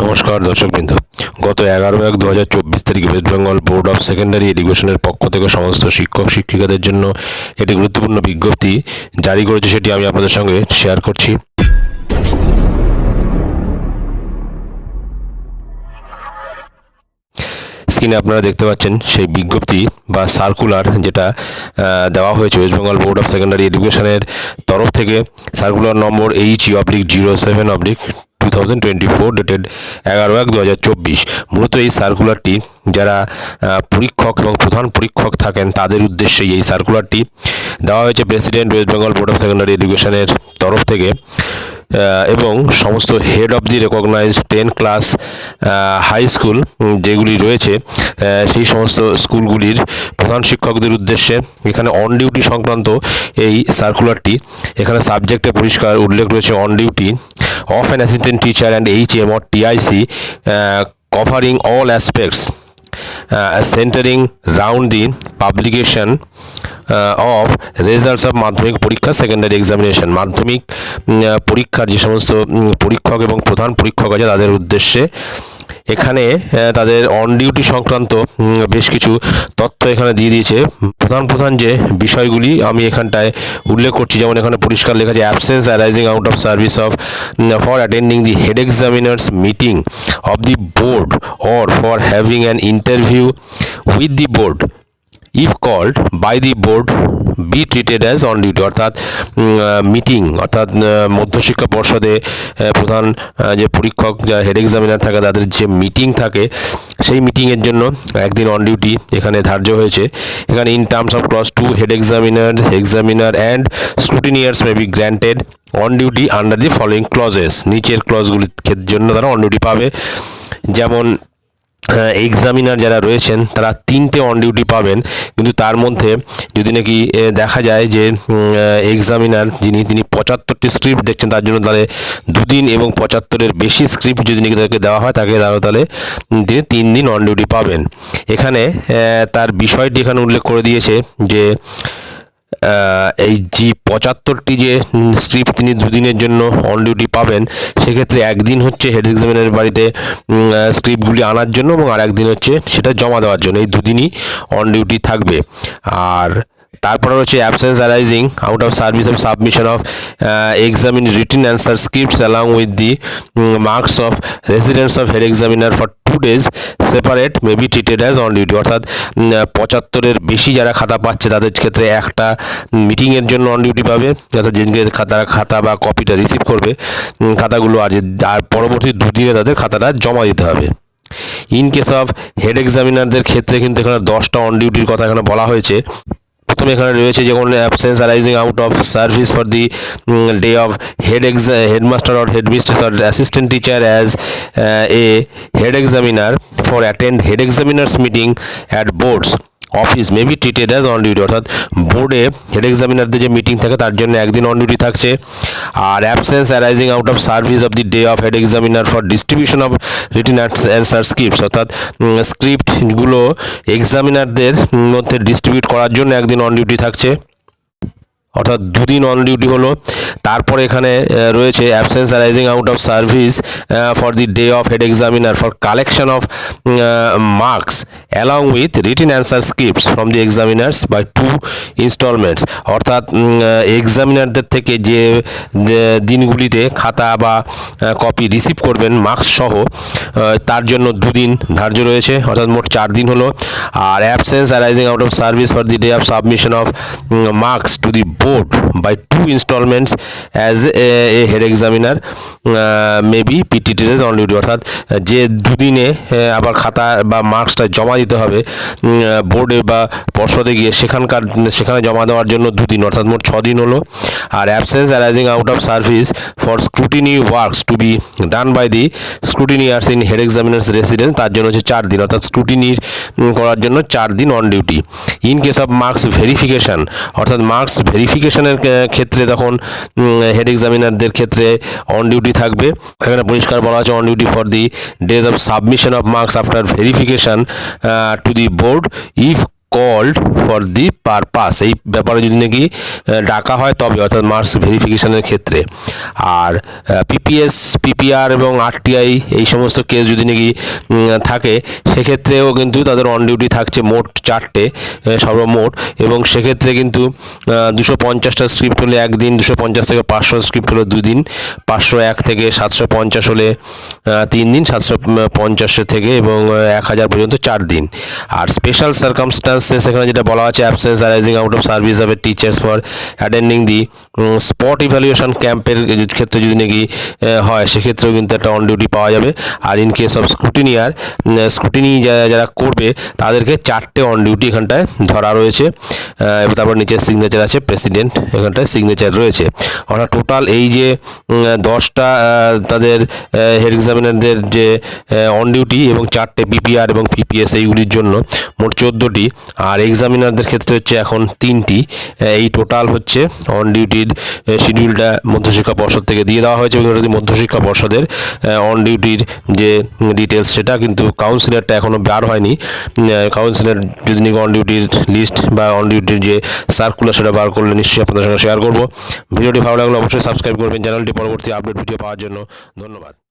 নমস্কার দর্শকবৃন্দ। গত এগারো এক দু হাজার চব্বিশ তারিখে West Bengal board of secondary এডুকেশনের পক্ষ থেকে সমস্ত শিক্ষক, শিক্ষিকাদের জন্য একটি গুরুত্বপূর্ণ বিজ্ঞপ্তি জারি করেছে, সেটি আমি আপনাদের সঙ্গে শেয়ার করছি। স্ক্রিনে আপনারা দেখতে পাচ্ছেন সেই বিজ্ঞপ্তি বা সার্কুলার যেটা দেওয়া হয়েছে West Bengal board of secondary এডুকেশনের তরফ থেকে। Circular number H oblique zero seven oblique two thousand twenty four dated এগারো এক দু হাজার চব্বিশ। মূলত এই সার্কুলারটি যারা পরীক্ষক এবং প্রধান পরীক্ষক থাকেন, তাদের উদ্দেশ্যেই এই সার্কুলারটি দেওয়া হয়েছে president West Bengal board of secondary এডুকেশনের তরফ থেকে। এবং সমস্ত head of the recognised ten class high school যেগুলি রয়েছে সেই সমস্ত স্কুলগুলির প্রধান শিক্ষকদের উদ্দেশ্যে এখানে অন ডিউটি সংক্রান্ত এই সার্কুলারটি এখানে সাবজেক্টে পরিষ্কার উল্লেখ রয়েছে on duty of an assistant teacher and H M or TIC covering all aspects centering round the publication of results of মাধ্যমিক পরীক্ষা সেকেন্ডারি এক্সামিনেশন মাধ্যমিক পরীক্ষার যে সমস্ত পরীক্ষক এবং প্রধান পরীক্ষক আছে, তাদের উদ্দেশ্যে এখানে তাদের অন ডিউটি সংক্রান্ত বেশ কিছু তথ্য এখানে দিয়ে দিয়েছে। প্রধান প্রধান যে বিষয়গুলি আমি এখানটায় উল্লেখ করছি, যেমন এখানে পরিষ্কার লেখা আছে absence arising out of service of for attending the head examiners meeting of the board or for having an interview with the board if called by the board be treated as on duty অর্থাৎ meeting অর্থাৎ মধ্যশিক্ষা পর্ষদে প্রধান যে পরীক্ষক, যা head examiner থাকে, তাদের যে মিটিং থাকে, সেই মিটিংয়ের জন্য একদিন অন ডিউটি এখানে ধার্য হয়েছে। এখানে in terms of clause two head examiner examiner and scrutinisers may be granted on duty under the following clauses নিচের ক্লজগুলির জন্য তারা অন ডিউটি পাবে। যেমন এক্সামিনার যারা রয়েছেন, তারা তিনটে অন ডিউটি পাবেন। কিন্তু তার মধ্যে যদি নাকি দেখা যায় যে এক্সামিনার যিনি, তিনি পঁচাত্তরটি স্ক্রিপ্ট দেখছেন, তার জন্য তাহলে দুদিন এবং পঁচাত্তরের বেশি স্ক্রিপ্ট যদি নাকি তাকে দেওয়া হয়, তাকে তাহলে তিনি তিন দিন অন ডিউটি পাবেন। এখানে তার বিষয়টি এখানে উল্লেখ করে দিয়েছে যে এই জি পঁচাত্তরটি যে স্ক্রিপ্ট তিনি দুদিনের জন্য অন ডিউটি পাবেন, সেক্ষেত্রে একদিন হচ্ছে হেড এক্সামিনের বাড়িতে স্ক্রিপ্টগুলি আনার জন্য এবং আর একদিন হচ্ছে সেটা জমা দেওয়ার জন্য। এই দুদিনই অন ডিউটি থাকবে। আর তারপরে হচ্ছে absence arising out of service of submission of examined written answer scripts along with the marks of residence of head examiner for days separate may be treated as on duty অর্থাৎ পঁচাত্তরের বেশি যারা খাতা পাচ্ছে, তাদের ক্ষেত্রে একটা মিটিংয়ের জন্য অন ডিউটি পাবে। অর্থাৎ যেদিনকে খাতা খাতা বা কপিটা রিসিভ করবে খাতাগুলো আর আর পরবর্তী দুদিনে তাদের খাতাটা জমা দিতে হবে। ইন কেস অফ হেড এক্সামিনারদের ক্ষেত্রে কিন্তু এখানে দশটা অন ডিউটির কথা এখানে বলা হয়েছে। প্রথমে এখানে রয়েছে যেমন absence arising out of service for the day of head headmaster or headmistress or assistant teacher as a head examiner for attend head examiners meeting at boards office may be treated as on duty অর্থাৎ বোর্ডে head এক্সামিনারদের যে meeting থাকে, তার জন্য একদিন on duty থাকছে। আর absence arising out of service of the day of head examiner for distribution of written answer scripts অর্থাৎ স্ক্রিপ্টগুলো এক্সামিনারদের মধ্যে ডিস্ট্রিবিউট করার জন্য একদিন অন ডিউটি থাকছে। অর্থাৎ দুদিন অন ডিউটি হলো। তারপরে এখানে রয়েছে absence arising out of service for the day of head examiner for collection of marks along with written answer scripts from the examiners by two instalments অর্থাৎ এক্সামিনারদের থেকে যে দিনগুলিতে খাতা বা কপি রিসিভ করবেন মার্কস সহ তার জন্য দুদিন ধার্য রয়েছে। অর্থাৎ মোট চার দিন হলো। আর absence arising out of service for the day of submission of marks to the board by two instalments as a head examiner may be PTTS on duty অর্থাৎ যে দুদিনে আহ, আবার খাতা বা মার্কসটা জমা দিতে হবে বোর্ডে বা পর্ষদে গিয়ে সেখানকার সেখানে জমা দেওয়ার জন্য দুদিন অর্থাৎ মোট ছ দিন হলো। আর absence arising out of service for scrutiny works to be done by the scrutinisers in head examiners residence তার জন্য হচ্ছে চার দিন অর্থাৎ স্ক্রুটিনি করার জন্য চার দিন on duty in case of marks verification অর্থাৎ মার্কস ভেরিফিকেশনের ক্ষেত্রে তখন হেড এক্সামিনারদের ক্ষেত্রে অন ডিউটি থাকবে। এখানে পরিষ্কার বলা আছে on duty for the days of submission of marks after verification to the board if called for the purpose এই ব্যাপারে যদি নাকি ডাকা হয় তবে, অর্থাৎ মার্কস ভেরিফিকেশনের ক্ষেত্রে। আর পিপিএস পিপিআর এবং আরটিআই এই সমস্ত কেস যদি নাকি থাকে, সেক্ষেত্রেও কিন্তু তাদের অন ডিউটি থাকছে মোট চারটে সর্বমোট। এবং সেক্ষেত্রে কিন্তু দুশো পঞ্চাশটা স্ক্রিপ্ট হলে একদিন, দুশো পঞ্চাশ থেকে পাঁচশো স্ক্রিপ্ট হলে দুই দিন পাঁচশো এক থেকে সাতশো পঞ্চাশ হলে তিন দিন সাতশো পঞ্চাশের থেকে এবং এক হাজার পর্যন্ত চার দিন আর স্পেশাল সার্কামস্টান্সেস এখানে যেটা বলা আছে absence arising out of service of a teachers for attending the spot evaluation ক্যাম্পের ক্ষেত্রে যদি নাকি হয়, সেক্ষেত্রেও কিন্তু একটা অন ডিউটি পাওয়া যাবে। আর in case of scrutineer scrutiny যারা করবে, তাদেরকে চারটে অন ডিউটি এখানটায় ধরা রয়েছে। তারপর নিচে সিগনেচার আছে প্রেসিডেন্ট এখানটায় সিগনেচার রয়েছে। অর্থাৎ টোটাল এই যে দশটা তাদের হেড এক্সামিনারদের যে অন ডিউটি এবং চারটে বিপিআর এবং পিপিএস এইগুলির জন্য মোট চোদ্দোটি আর এক্সামিনারদের ক্ষেত্রে হচ্ছে এখন তিনটি। এই টোটাল হচ্ছে অন ডিউটির শিডিউলটা মধ্যশিক্ষা পর্ষদ থেকে দিয়ে দেওয়া হয়েছে এবং মধ্যশিক্ষা পর্ষদের অন ডিউটির যে ডিটেলস সেটা কিন্তু কাউন্সিলরটা এখনও বার হয়নি। কাউন্সিলর যদি নাকি অন ডিউটির লিস্ট বা অন ডিউটির যে সার্কুলার সেটা বার করলে নিশ্চয়ই আপনাদের সঙ্গে শেয়ার করব। ভিডিওটি ভালো লাগলে অবশ্যই সাবস্ক্রাইব করবেন। চ্যানেলটি পরবর্তী আপডেট ভিডিও পাওয়ার জন্য ধন্যবাদ।